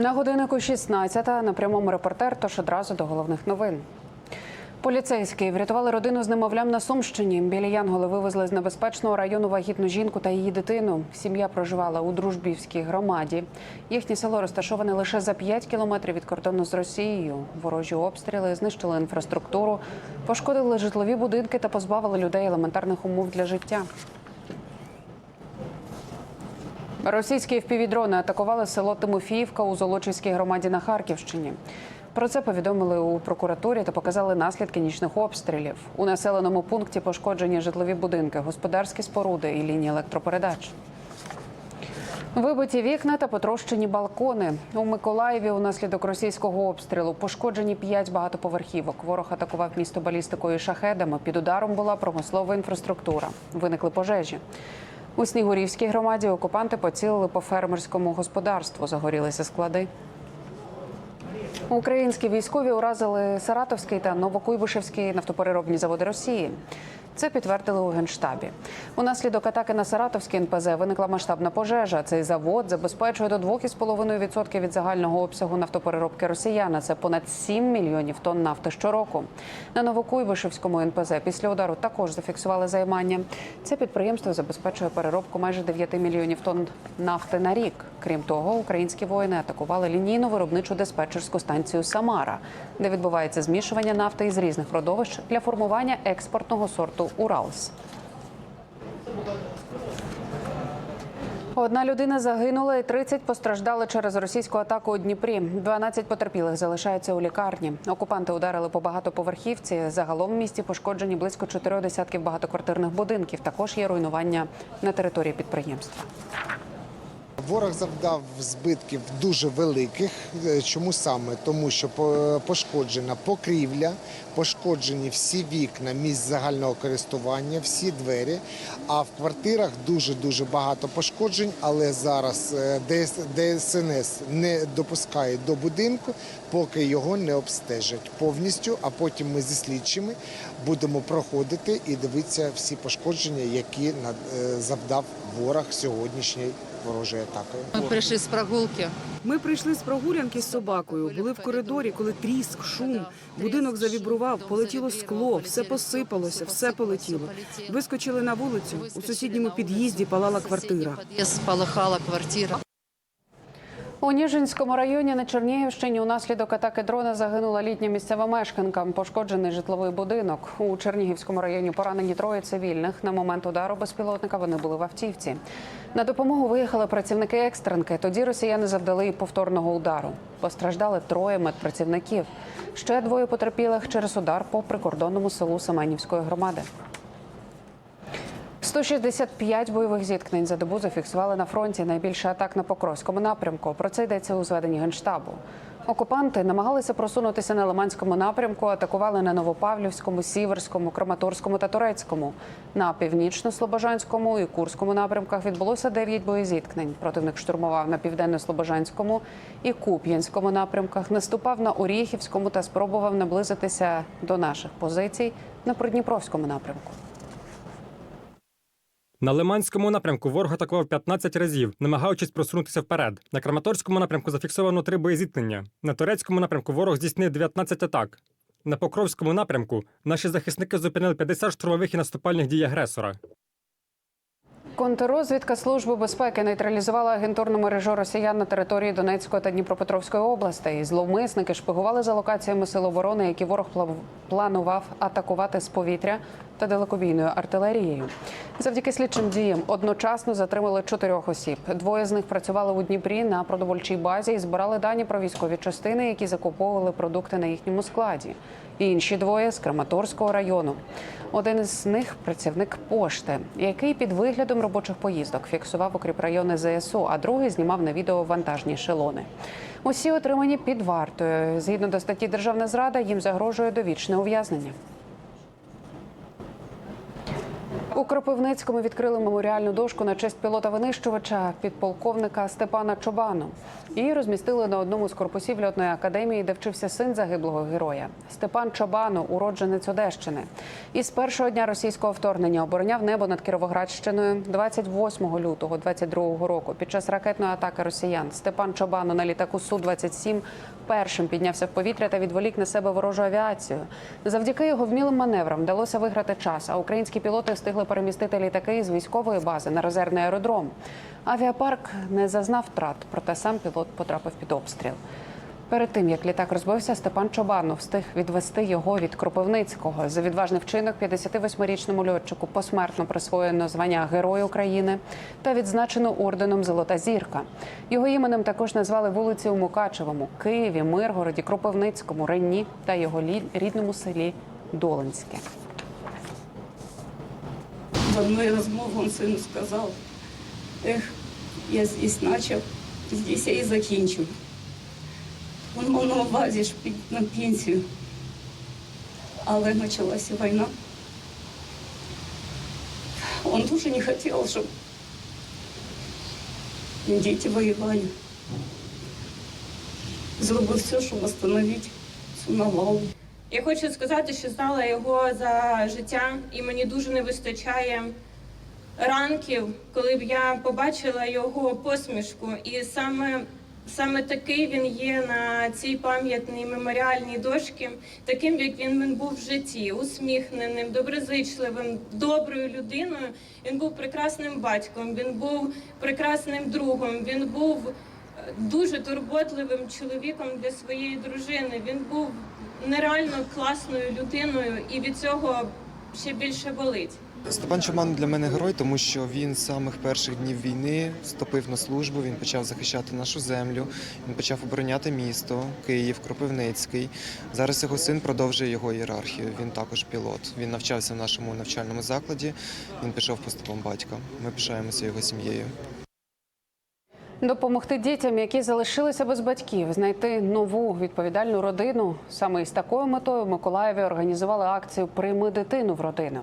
На годиннику 16 на прямому репортер, тож одразу до головних новин. Поліцейські врятували родину з немовлям на Сумщині. Біля Янголи вивезли з небезпечного району вагітну жінку та її дитину. Сім'я проживала у Дружбівській громаді. Їхнє село розташоване лише за 5 кілометрів від кордону з Росією. Ворожі обстріли знищили інфраструктуру, пошкодили житлові будинки та позбавили людей елементарних умов для життя. Російські впівдрони атакували село Тимофіївка у Золочівській громаді на Харківщині. Про це повідомили у прокуратурі та показали наслідки нічних обстрілів. У населеному пункті пошкоджені житлові будинки, господарські споруди і лінії електропередач. Вибиті вікна та потрощені балкони у Миколаєві. Унаслідок російського обстрілу пошкоджені п'ять багатоповерхівок. Ворог атакував місто балістикою і шахедами. Під ударом була промислова інфраструктура. Виникли пожежі. У Снігурівській громаді окупанти поцілили по фермерському господарству. Загорілися склади. Українські військові уразили Саратовський та Новокуйбишевський нафтопереробні заводи Росії. Це підтвердили у генштабі. Унаслідок атаки на Саратовський НПЗ виникла масштабна пожежа. Цей завод забезпечує до 2,5% від загального обсягу нафтопереробки росіян. Це понад 7 мільйонів тонн нафти щороку. На Новокуйбишевському НПЗ після удару також зафіксували займання. Це підприємство забезпечує переробку майже 9 мільйонів тонн нафти на рік. Крім того, українські воїни атакували лінійну виробничу диспетчерську станцію Самара, де відбувається змішування нафти із різних родовищ для формування експортного сорту Уралс. Одна людина загинула і 30 постраждали через російську атаку у Дніпрі. 12 потерпілих залишаються у лікарні. Окупанти ударили по багатоповерхівці. Загалом в місті пошкоджені близько чотирьох десятків багатоквартирних будинків. Також є руйнування на території підприємства. Ворог завдав збитків дуже великих. Е, Чому саме? Тому що пошкоджена покрівля, пошкоджені всі вікна місць загального користування, всі двері. А в квартирах дуже дуже багато пошкоджень. Але зараз е, ДС ДСНС не допускає до будинку, поки його не обстежать повністю. А потім ми зі слідчими будемо проходити і дивитися всі пошкодження, які е, завдав ворог сьогоднішньої ворожої атаки. Ми прийшли з прогулки. Ми прийшли з прогулянки з собакою. Були в коридорі, коли тріск, шум. Будинок завібрував, полетіло скло, все посипалося, все полетіло. Вискочили на вулицю. У сусідньому під'їзді палала квартира. Я спалахала квартира. У Ніжинському районі на Чернігівщині унаслідок атаки дрона загинула літня місцева мешканка. Пошкоджений житловий будинок. У Чернігівському районі поранені троє цивільних. На момент удару безпілотника вони були в автівці. На допомогу виїхали працівники екстренки. Тоді росіяни завдали повторного удару. Постраждали троє медпрацівників. Ще двоє потерпілих через удар по прикордонному селу Семенівської громади. 165 бойових зіткнень за добу зафіксували на фронті. Найбільше атак на Покровському напрямку. Про це йдеться у зведенні генштабу. Окупанти намагалися просунутися на Лиманському напрямку, атакували на Новопавлівському, Сіверському, Краматорському та Турецькому. На північно-слобожанському і Курському напрямках відбулося 9 боєзіткнень. Противник штурмував на південно-слобожанському і Куп'янському напрямках, наступав на Оріхівському та спробував наблизитися до наших позицій на Придніпровському напрямку. На Лиманському напрямку ворог атакував 15 разів, намагаючись просунутися вперед. На Краматорському напрямку зафіксовано три боєзіткнення. На турецькому напрямку ворог здійснив 19 атак. На Покровському напрямку наші захисники зупинили 50 штурмових і наступальних дій агресора. Контррозвідка Служби безпеки нейтралізувала агентурну мережу росіян на території Донецької та Дніпропетровської областей. Зловмисники шпигували за локаціями сил оборони, які ворог планував атакувати з повітря та далекобійною артилерією. Завдяки слідчим діям одночасно затримали чотирьох осіб. Двоє з них працювали у Дніпрі на продовольчій базі і збирали дані про військові частини, які закуповували продукти на їхньому складі. Інші двоє з Краматорського району. Один із них працівник пошти, який під виглядом робочих поїздок фіксував укріпрайони ЗСУ, а другий знімав на відео вантажні шелони. Усі отримані під вартою. Згідно до статті Державна зрада, їм загрожує довічне ув'язнення. У Кропивницькому відкрили меморіальну дошку на честь пілота-винищувача підполковника Степана Чобану. Її розмістили на одному з корпусів льотної академії, де вчився син загиблого героя. Степан Чобану, уродженець Одещини. І з першого дня російського вторгнення обороняв небо над Кіровоградщиною 28 лютого 22 року. Під час ракетної атаки росіян Степан Чобану на літаку Су-27 першим піднявся в повітря та відволік на себе ворожу авіацію. Завдяки його вмілим маневрам вдалося виграти час. А українські пілоти встигли перемістити літаки з військової бази на резервний аеродром. Авіапарк не зазнав втрат, проте сам пілот потрапив під обстріл. Перед тим як літак розбився, Степан Чобанов встиг відвести його від Кропивницького. За відважний вчинок 58-річному льотчику посмертно присвоєно звання Герой України та відзначено орденом Золота зірка. Його іменем також назвали вулиці у Мукачевому, Києві, Миргороді, Кропивницькому, Ренні та його рідному селі Долинське. В одной размове он сыну сказал, эх, я здесь начал, здесь я и закінчу. Он мав на увазі ж під- на пенсію. Але почалася війна. Он дуже не хотів, щоб діти воювали. Зробив все, щоб остановити цю навалу. Я хочу сказати, що знала його за життя, і мені дуже не вистачає ранків, коли б я побачила його посмішку. І саме, саме такий він є на цій пам'ятній меморіальній дошці, таким як він, був в житті, усміхненим, доброзичливим, доброю людиною. Він був прекрасним батьком, він був прекрасним другом, він був дуже турботливим чоловіком для своєї дружини. Він був нереально класною людиною, і від цього ще більше болить. Степан Чуман для мене герой, тому що він з самих перших днів війни вступив на службу. Він почав захищати нашу землю. Він почав обороняти місто, Київ, Кропивницький. Зараз його син продовжує його ієрархію. Він також пілот. Він навчався в нашому навчальному закладі. Він пішов по стопам батька. Ми пишаємося його сім'єю. Допомогти дітям, які залишилися без батьків, знайти нову відповідальну родину. Саме із такою метою в Миколаєві організували акцію Прийми дитину в родину.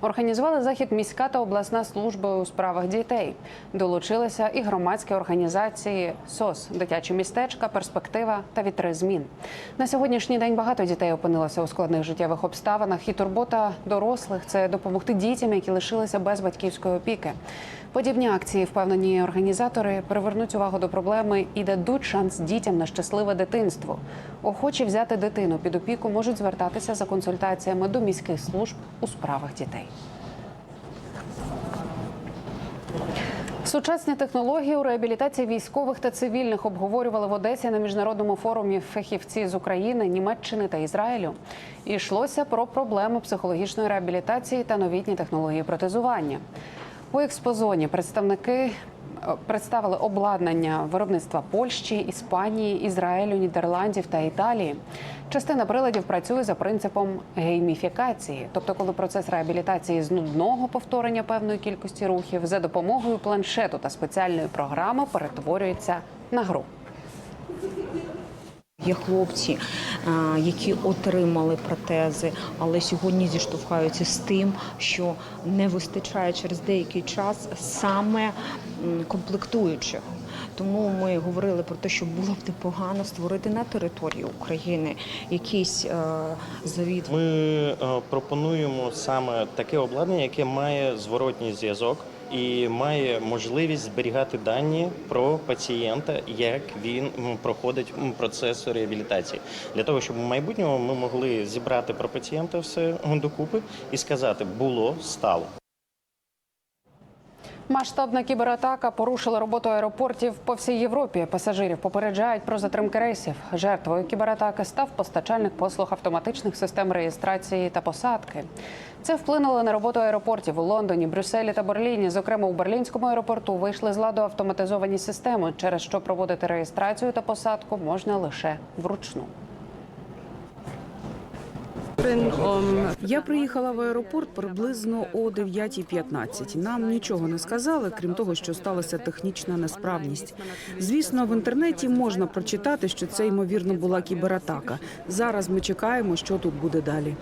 Організували захід міська та обласна служба у справах дітей. Долучилися і громадські організації СОС, дитячі містечка, перспектива та вітри змін. На сьогоднішній день багато дітей опинилося у складних життєвих обставинах, і турбота дорослих це допомогти дітям, які лишилися без батьківської опіки. Подібні акції, впевнені організатори, привернуть увагу до проблеми і дадуть шанс дітям на щасливе дитинство. Охочі взяти дитину під опіку можуть звертатися за консультаціями до міських служб у справах дітей. Сучасні технології у реабілітації військових та цивільних обговорювали в Одесі на міжнародному форумі фахівці з України, Німеччини та Ізраїлю. І йшлося про проблему психологічної реабілітації та новітні технології протезування. У експозоні представники представили обладнання виробництва Польщі, Іспанії, Ізраїлю, Нідерландів та Італії. Частина приладів працює за принципом гейміфікації, тобто, коли процес реабілітації з нудного повторення певної кількості рухів за допомогою планшету та спеціальної програми перетворюється на гру. Є хлопці, е, які отримали протези, але сьогодні зіштовхаються з тим, що не вистачає через деякий час саме комплектуючих. Тому ми говорили про те, що було б непогано створити на території України якийсь е, завід Ми е, пропонуємо саме таке обладнання, яке має зворотній зв'язок і має можливість зберігати дані про пацієнта, як він проходить процес реабілітації, для того, щоб в майбутньому ми могли зібрати про пацієнта все докупи і сказати було стало. Масштабна кібератака порушила роботу аеропортів по всій Європі. Пасажирів попереджають про затримки рейсів. Жертвою кібератаки став постачальник послуг автоматичних систем реєстрації та посадки. Це вплинуло на роботу аеропортів у Лондоні, Брюсселі та Берліні. Зокрема, у берлінському аеропорту вийшли з ладу автоматизовані системи, через що проводити реєстрацію та посадку можна лише вручну. Я приїхала в аеропорт приблизно о 9.15. Нам нічого не сказали, крім того, що сталася технічна несправність. Звісно, в інтернеті можна прочитати, що це ймовірно була кібератака. Зараз ми чекаємо, що тут буде далі.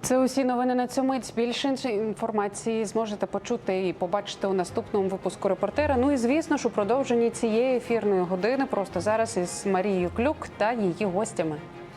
Це усі новини на цю мить. Більше інформації зможете почути і побачити у наступному випуску репортера. Ну і звісно ж у продовженні цієї ефірної години просто зараз із Марією Клюк та її гостями.